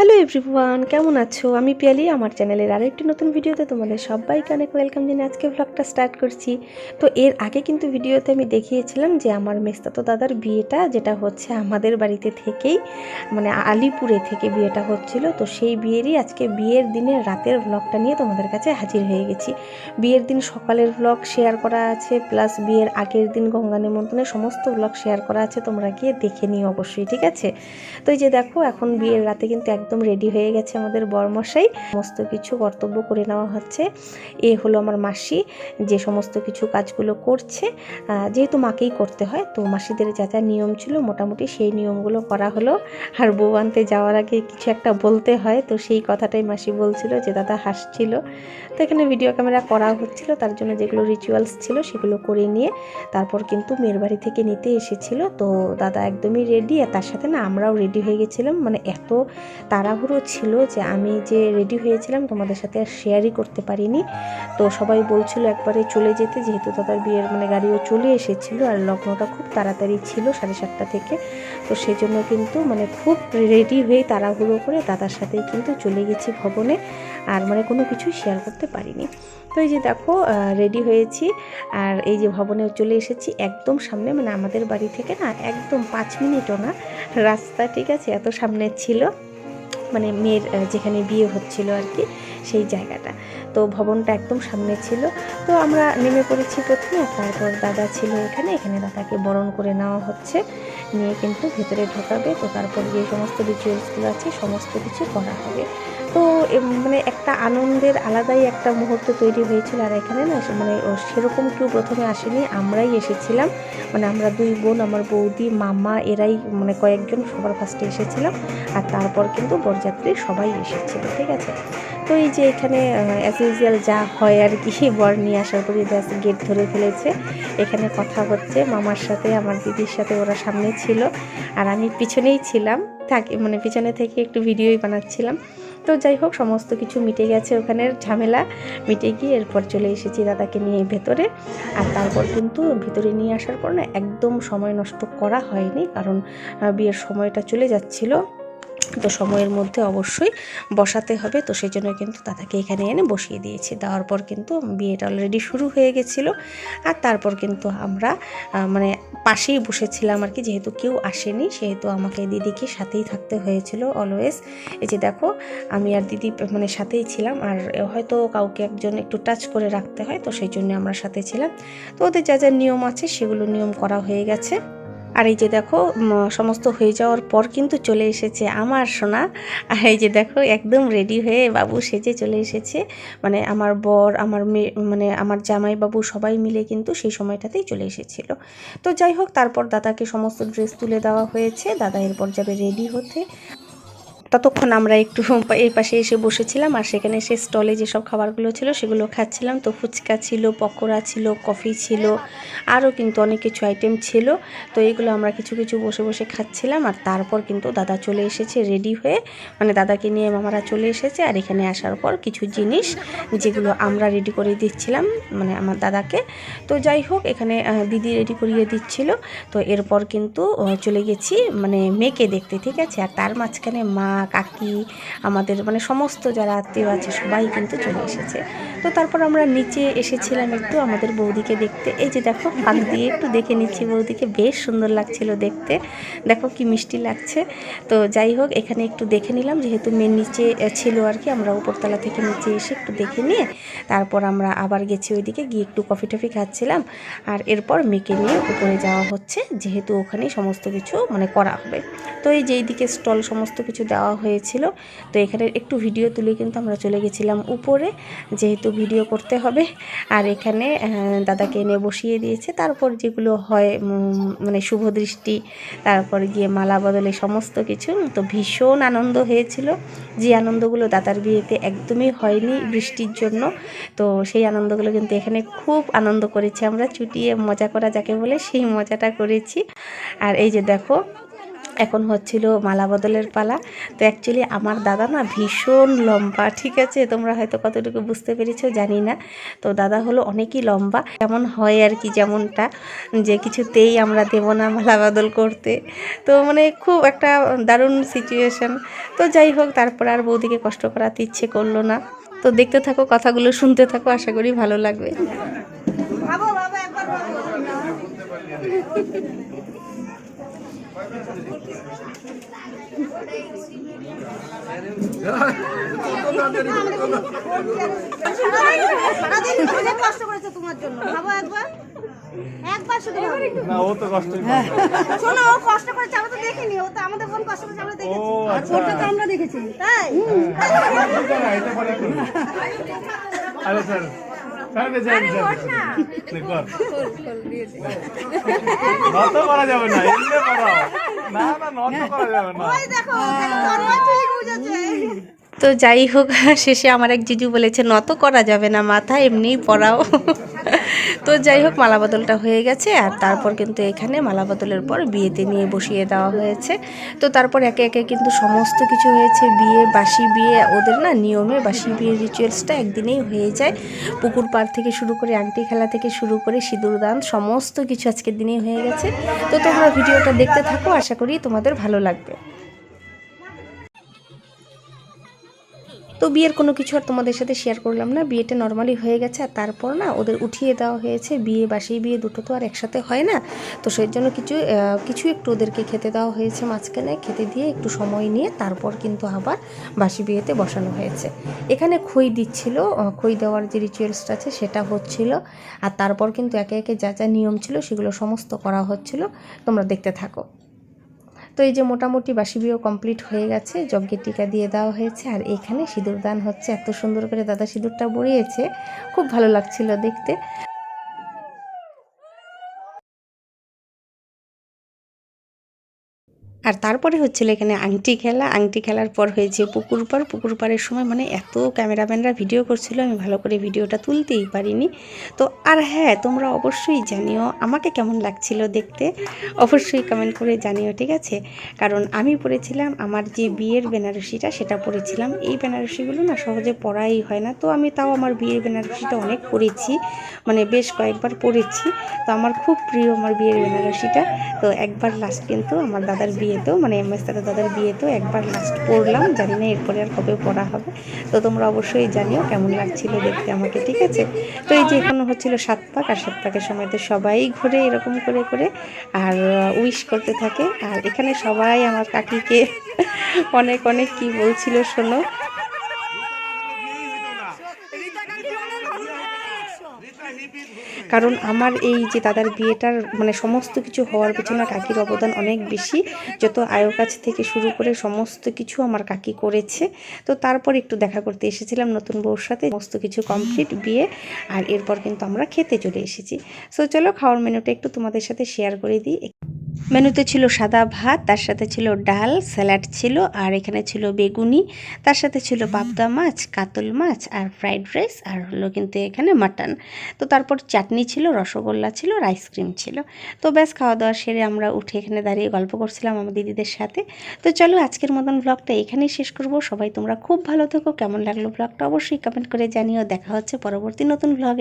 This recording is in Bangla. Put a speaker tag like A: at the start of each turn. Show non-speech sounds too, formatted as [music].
A: হ্যালো এভরিওয়ান কেমন আছো? আমি পিয়ালি, আমার চ্যানেলের আরেকটি নতুন ভিডিওতে তোমাদের সবাইকে অনেক ওয়েলকাম জানিয়ে আজকে ব্লগটা স্টার্ট করছি। তো এর আগে কিন্তু ভিডিওতে আমি দেখিয়েছিলাম যে আমার মেস্তাতো দাদার বিয়েটা, যেটা হচ্ছে আমাদের বাড়িতে থেকেই মানে আলিপুরে থেকে বিয়েটা হচ্ছিল, তো সেই বিয়েরই আজকে বিয়ের দিনের রাতের ব্লগটা নিয়ে তোমাদের কাছে হাজির হয়ে গেছি। বিয়ের দিন সকালের ব্লগ শেয়ার করা আছে প্লাস বিয়ের আগের দিন গঙ্গা নিমন্ত্রণের সমস্ত ব্লগ শেয়ার করা আছে, তোমরা গিয়ে দেখে নিও অবশ্যই, ঠিক আছে? তো এই যে দেখো, এখন বিয়ের রাতে কিন্তু একদম রেডি হয়ে গেছে আমাদের বরমশাই। সমস্ত কিছু কর্তব্য করে নেওয়া হচ্ছে। এ হলো আমার মাসি যে সমস্ত কিছু কাজগুলো করছে। যেহেতু মাকেই করতে হয়, তো মাসিদের যা যা নিয়ম ছিল, মোটামুটি সেই নিয়মগুলো করা হলো। আর বউ আনতে যাওয়ার আগে কিছু একটা বলতে হয়, তো সেই কথাটাই মাসি বলছিল যে, দাদা হাসছিল। তো এখানে ভিডিও ক্যামেরা করা হচ্ছিল, তার জন্য যেগুলো রিচুয়ালস ছিল সেগুলো করে নিয়ে তারপর কিন্তু মেয়ের বাড়ি থেকে নিতে এসেছিল। তো দাদা একদমই রেডি আর তার সাথে না আমরাও রেডি হয়ে গেছিলাম। মানে এত তাড়াহুড়ো ছিল যে আমি যে রেডি হয়েছিলাম তোমাদের সাথে আর শেয়ারই করতে পারিনি। তো সবাই বলছিল একবারে চলে যেতে, যেহেতু দাদার বিয়ের মানে গাড়িও চলে এসেছিল আর লগ্নটা খুব তাড়াতাড়ি ছিল সাড়ে সাতটা থেকে। তো সেই জন্য কিন্তু মানে খুব রেডি হয়ে তাড়াহুড়ো করে দাদার সাথেই কিন্তু চলে গেছি ভবনে। আর মানে কোনো কিছুই শেয়ার করতে পারিনি। তো এই যে দেখো রেডি হয়েছি। আর এই যে ভবনে চলে এসেছি একদম সামনে মানে আমাদের বাড়ি থেকে না একদম পাঁচ মিনিটও না। রাস্তা ঠিক আছে, এত সামনে ছিল। মানে মেয়ের যেখানে বিয়ে হচ্ছিল আর কি, সেই জায়গাটা। তো ভবনটা একদম সামনে ছিল। তো আমরা নেমে পড়েছি প্রথমে, তারপর দাদা ছিল এখানে। এখানে দাদাকে বরণ করে নেওয়া হচ্ছে। নিয়ে কিন্তু ভেতরে ঢোকাবে। তো তারপর যে সমস্ত রিচুয়ালসগুলো আছে, সমস্ত কিছু করা হবে। তো মানে একটা আনন্দের আলাদাই একটা মুহূর্ত তৈরি হয়েছিল। আর এখানে না মানে সেরকম কেউ প্রথমে আসেনি, আমরাই এসেছিলাম। মানে আমরা দুই বোন, আমার বৌদি, মামা, এরাই মানে কয়েকজন সবার ফার্স্টে এসেছিলাম। আর তারপর কিন্তু বরযাত্রী সবাই এসেছিল, ঠিক আছে? তো এই যে এখানে অ্যাজ ইউজুয়াল যা হয় আর কি, বর নিয়ে আসার পরে ব্যাস গেট ধরে ফেলেছে। এখানে কথা হচ্ছে, মামার সাথে, আমার দিদির সাথে ওরা সামনে ছিল। আর আমি পিছনেই ছিলাম, থাকি মানে পিছনে থেকে একটু ভিডিওই বানাচ্ছিলাম। তো যাই হোক, সমস্ত কিছু মিটে গেছে ওখানের ঝামেলা মিটে গিয়ে এরপর চলে এসেছি দাদাকে নিয়ে ভেতরে। আর তারপর কিন্তু ভিতরে নিয়ে আসার পর না একদম সময় নষ্ট করা হয়নি, কারণ বিয়ের সময়টা চলে যাচ্ছিল। তো সময়ের মধ্যে অবশ্যই বসাতে হবে। তো সেই জন্য কিন্তু দাদাকে এখানে এনে বসিয়ে দিয়েছি। দেওয়ার পর কিন্তু বিয়েটা অলরেডি শুরু হয়ে গেছিল। আর তারপর কিন্তু আমরা মানে পাশেই বসেছিলাম আর কি। যেহেতু কেউ আসেনি, সেহেতু আমাকে দিদিকে সাথেই থাকতে হয়েছিল অলওয়েজ এই যে দেখো, আমি আর দিদি মানে সাথেই ছিলাম। আর হয়তো কাউকে একজন একটু টাচ করে রাখতে হয়, তো সেই জন্য আমরা সাথে ছিলাম। তো ওদের যা যা নিয়ম আছে, সেগুলো নিয়ম করা হয়ে গেছে। আর এই যে দেখো সমস্ত হয়ে যাওয়ার পর কিন্তু চলে এসেছে আমার সোনা। আর এই যে দেখো, একদম রেডি হয়ে বাবু সেজে চলে এসেছে। মানে আমার বর, আমার মেয়ে মানে আমার জামাই বাবু সবাই মিলে কিন্তু সেই সময়টাতেই চলে এসেছিল। তো যাই হোক, তারপর দাদাকে সমস্ত ড্রেস তুলে দেওয়া হয়েছে। দাদা এরপর যাবে রেডি হতে। ততক্ষণ আমরা একটু [laughs] এই পাশে এসে বসেছিলাম আর সেখানে সে স্টলে যেসব খাবারগুলো ছিল সেগুলো খাচ্ছিলাম। তো ফুচকা ছিল, পকোড়া ছিল, কফি ছিল, আরও কিন্তু অনেক কিছু আইটেম ছিল। তো এগুলো আমরা কিছু কিছু বসে বসে খাচ্ছিলাম আর তারপর কিন্তু দাদা চলে এসেছে রেডি হয়ে। মানে দাদাকে নিয়ে মামারা চলে এসেছে আর এখানে আসার পর কিছু জিনিস যেগুলো আমরা রেডি করে দিচ্ছিলাম মানে আমার দাদাকে। তো যাই হোক, এখানে দিদি রেডি করিয়ে দিচ্ছিল। তো এরপর কিন্তু চলে গেছি মানে মেয়েকে দেখতে, ঠিক আছে? আর তার মাঝখানে মা কাকি আমাদের মানে সমস্ত যারা আত্মীয় আছে সবাই কিন্তু চলে এসেছে। তো তারপর আমরা নিচে এসেছিলাম একটু আমাদের বৌদিকে দেখতে। এই যে দেখো ফাঁক দিয়ে একটু দেখে নিচ্ছি বৌদিকে। বেশ সুন্দর লাগছিল দেখতে। দেখো কি মিষ্টি লাগছে। তো যাই হোক, এখানে একটু দেখে নিলাম। যেহেতু মেয়ের নিচে ছিল আর কি, আমরা উপরতলা থেকে নিচে এসে একটু দেখে নিয়ে তারপর আমরা আবার গেছি ওইদিকে, গিয়ে একটু কফি টফি খাচ্ছিলাম। আর এরপর মেয়েকে নিয়ে উপরে যাওয়া হচ্ছে, যেহেতু ওখানে সমস্ত কিছু মানে করা হবে। তো এই যেই দিকে স্টল সমস্ত কিছু দেওয়া হয়েছিল। তো এখানে একটু ভিডিও তুলে কিন্তু আমরা চলে গেছিলাম উপরে। যেহেতু ভিডিও করতে হবে। আর এখানে দাদাকে এনে বসিয়ে দিয়েছে। তারপর যেগুলো হয় মানে শুভ দৃষ্টি, তারপর গিয়ে মালা বদলে সমস্ত কিছু। তো ভীষণ আনন্দ হয়েছিল। যে আনন্দগুলো দাদার বিয়েতে একদমই হয়নি বৃষ্টির জন্য। তো সেই আনন্দগুলো কিন্তু এখানে খুব আনন্দ করেছি আমরা। চুটিয়ে মজা করা যাকে বলে, সেই মজাটা করেছি। আর এই যে দেখো এখন হচ্ছিল মালা বদলের পালা। তো অ্যাকচুয়ালি আমার দাদা না ভীষণ লম্বা, ঠিক আছে? তোমরা হয়তো কতটুকু বুঝতে পেরেছ, জানি না। তো দাদা হলো অনেকই লম্বা, যেমন হয় আর কি যেমনটা, যে কিছুতেই আমরা দেব না মালা বদল করতে। তো মানে খুব একটা দারুণ সিচুয়েশন তো যাই হোক, তারপর আর বৌদিকে কষ্ট করাতে ইচ্ছে করল না। তো দেখতে থাকো, কথাগুলো শুনতে থাকো, আশা করি ভালো লাগবে।
B: হ্যাঁ। শোনো ও কষ্ট করেছে আমরা তো দেখিনি ও তো আমাদের বোন কষ্ট করেছে আমরা দেখেছি
C: আচ্ছা
B: আমরা দেখেছি তাই
C: স্যার স্যার রে যাই নে। কর। নত করা যাবে না এমনি করাও না না নত করা যাবে না।
B: দেখো ঠিক বুঝেছে।
A: তো যাই হোক শেষে আমার এক জিজু বলেছে নত করা যাবে না মাথা এমনিই পড়াও তো যাই হোক মালা বদলটা হয়ে গেছে আর তারপর কিন্তু এখানে মালা বদলের পর বিয়েতে নিয়ে বসিয়ে দেওয়া হয়েছে। তো তারপর একে একে কিন্তু সমস্ত কিছু হয়েছে, বিয়ে, বাসি বিয়ে, ওদের না নিয়মে বাসি বিয়ের রিচুয়ালসটা একদিনেই হয়ে যায়। পুকুর পাড় থেকে শুরু করে আংটি খেলা থেকে শুরু করে সিঁদুর, দান, সমস্ত কিছু আজকের দিনেই হয়ে গেছে। তো তোমরা ভিডিওটা দেখতে থাকো, আশা করি তোমাদের ভালো লাগবে। তো বিয়ের কোনো কিছু আর তোমাদের সাথে শেয়ার করলাম না। বিয়েটা নর্মালি হয়ে গেছে আর তারপর না ওদের উঠিয়ে দেওয়া হয়েছে। বিয়ে বাসি বিয়ে দুটো তো আর একসাথে হয় না। তো সেই জন্য কিছু কিছু একটু ওদেরকে খেতে দেওয়া হয়েছে মাঝখানে। খেতে দিয়ে একটু সময় নিয়ে তারপর কিন্তু আবার বাসি বিয়েতে বসানো হয়েছে। এখানে খই দিচ্ছিল খই দেওয়ার যে রিচুয়ালসটা আছে সেটা হচ্ছিল। আর তারপর কিন্তু একে একে যা যা নিয়ম ছিল সেগুলো সমস্ত করা হচ্ছিল। তোমরা দেখতে থাকো। তো এই যে মোটামুটি বাসি বিয়েও কমপ্লিট হয়ে গেছে যজ্ঞে টিকা দিয়ে দেওয়া হয়েছে। আর এখানে সিঁদুর দান হচ্ছে, এত সুন্দর করে দাদা সিঁদুরটা বড়িয়েছে খুব ভালো লাগছিল দেখতে। আর তারপরে হচ্ছিল এখানে আংটি খেলা। আংটি খেলার পর হয়েছে পুকুর পাড়। পুকুর পাড়ের সময় মানে এত ক্যামেরাম্যানরা ভিডিও করছিল, আমি ভালো করে ভিডিওটা তুলতেই পারিনি। তো আর হ্যাঁ তোমরা অবশ্যই জানিও আমাকে কেমন লাগছিল দেখতে। অবশ্যই কমেন্ট করে জানিও, ঠিক আছে? কারণ আমি পড়েছিলাম, আমার যে বিয়ের বেনারসিটা সেটা পড়েছিলাম। এই বেনারসিগুলো না সহজে পড়াই হয় না। তো আমি তাও আমার বিয়ের বেনারসিটা অনেক পড়েছি মানে বেশ কয়েকবার পড়েছি। তো আমার খুব প্রিয় আমার বিয়ের বেনারসিটা। তো একবার লাস্ট কিন্তু আমার দাদার বিয়েতেও মানে দাদা দাদার তো একবার লাস্ট পড়লাম, জানি না এরপরে আর কবে পড়া হবে। তো তোমরা অবশ্যই জানিও কেমন লাগছিল দেখতে আমাকে, ঠিক আছে? তো এই যে এখন হচ্ছিল সাত পাক, আর সাত পাকের সময় তো সবাই ঘুরে এরকম করে করে আর উইশ করতে থাকে। আর এখানে সবাই আমার কাকিকে [laughs] অনেক অনেক কি বলছিল শোনো? কারণ আমার এই যে দাদার বিয়েটার মানে সমস্ত কিছু হওয়ার পেছনে কাকির অবদান অনেক বেশি। যত আয়ো কাছ থেকে শুরু করে সমস্ত কিছু আমার কাকি করেছে। তো তারপর একটু দেখা করতে এসেছিলাম নতুন বউর সাথে, সমস্ত কিছু কমপ্লিট বিয়ে, আর এরপর কিন্তু আমরা খেতে চলে এসেছি। সো চলো খাওয়ার মেনুটা একটু তোমাদের সাথে শেয়ার করে দিই। মেনুতে ছিল সাদা ভাত তার সাথে ছিল ডাল স্যালাড ছিল আর এখানে ছিল বেগুনি তার সাথে ছিল পাবদা মাছ কাতল মাছ আর ফ্রাইড রাইস আর হলো কিন্তু এখানে মাটন। তো তারপর চাটনি ছিল রসগোল্লা ছিল আর আইসক্রিম ছিল। তো ব্যাস খাওয়া দাওয়া সেরে আমরা উঠে এখানে দাঁড়িয়ে গল্প করছিলাম আমার দিদিদের সাথে। তো চলো আজকের মতন ব্লগটা এখানেই শেষ করব। সবাই তোমরা খুব ভালো থেকো। কেমন লাগল ব্লগটা অবশ্যই কমেন্ট করে জানিও। দেখা হচ্ছে পরবর্তী নতুন ব্লগে